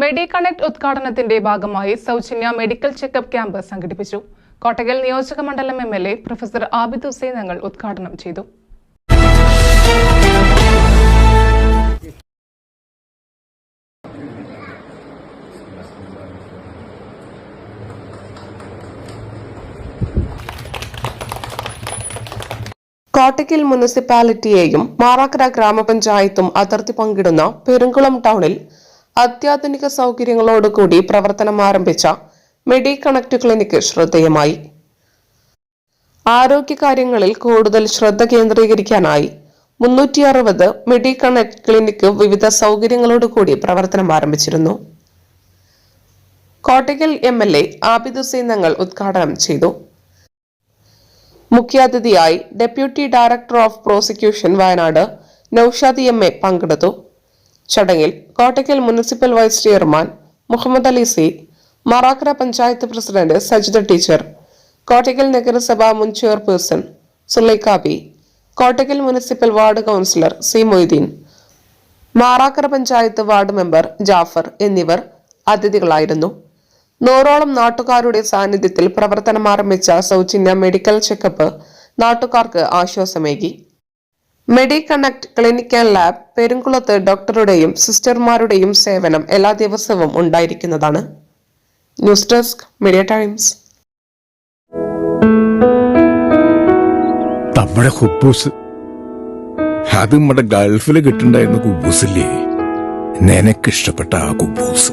മെഡി connect ഉദ്ഘാടനത്തിന്റെ ഭാഗമായി സൗജന്യ medical checkup camp സംഘടിപ്പിച്ചു. കോട്ടകൽ നിയോജക മണ്ഡലം M L A professor Abid Hussain Thangal ഉദ്ഘാടനം ചെയ്തു. കോട്ടയ്ക്കൽ മുനിസിപ്പാലിറ്റിയെയും മാറാക്കര ഗ്രാമപഞ്ചായത്തും അതിർത്തി പങ്കിടുന്ന പെരുങ്കുളം ടൗണിൽ അത്യാധുനിക സൗകര്യങ്ങളോടുകൂടി പ്രവർത്തനം ആരംഭിച്ച മെഡി കണക്ട് ക്ലിനിക്ക് ശ്രദ്ധേയമായി. ആരോഗ്യകാര്യങ്ങളിൽ കൂടുതൽ ശ്രദ്ധ കേന്ദ്രീകരിക്കാനായി മുന്നൂറ്റി അറുപത് മെഡി കണക്ട് ക്ലിനിക്ക് വിവിധ സൗകര്യങ്ങളോടുകൂടി പ്രവർത്തനം ആരംഭിച്ചിരുന്നു. Kottakkal M L A Abid Hussain Thangal ഉദ്ഘാടനം ചെയ്തു. മുഖ്യാതിഥിയായി deputy director of prosecution Wayanad നൌഷാദി M A പങ്കെടുത്തു. ചടങ്ങിൽ Kottakkal municipal vice chairman Muhammad Ali C Marakkara panchayat president Sajitha teacher Kottakkal നഗരസഭ മുൻ chairperson Sulaikha B Kottakkal municipal ward councillor C Moideen Marakkara panchayat ward member Jafar എന്നിവർ അതിഥികളായിരുന്നു. നൂറോളം നാട്ടുകാരുടെ സാന്നിധ്യത്തിൽ പ്രവർത്തനം ആരംഭിച്ച സൗജന്യ മെഡിക്കൽ ചെക്കപ്പ് നാട്ടുകാർക്ക് ആശ്വാസമേകി. മെഡി കണക്ട് ക്ലിനിക്കൽ ലാബ് പെരുങ്കുളത്ത് ഡോക്ടറുടെയും സിസ്റ്റർമാരുടെയും സേവനം എല്ലാ ദിവസവും ഉണ്ടായിരിക്കുന്നതാണ്. News desk media times. നമ്മുടെ ഹുബൂസ്. അത് നമ്മുടെ ഗൾഫിൽ കിട്ടുണ്ടായിരുന്ന കുബൂസില്ലേ? നിനക്കിഷ്ടപ്പെട്ട ആ കുബൂസ്.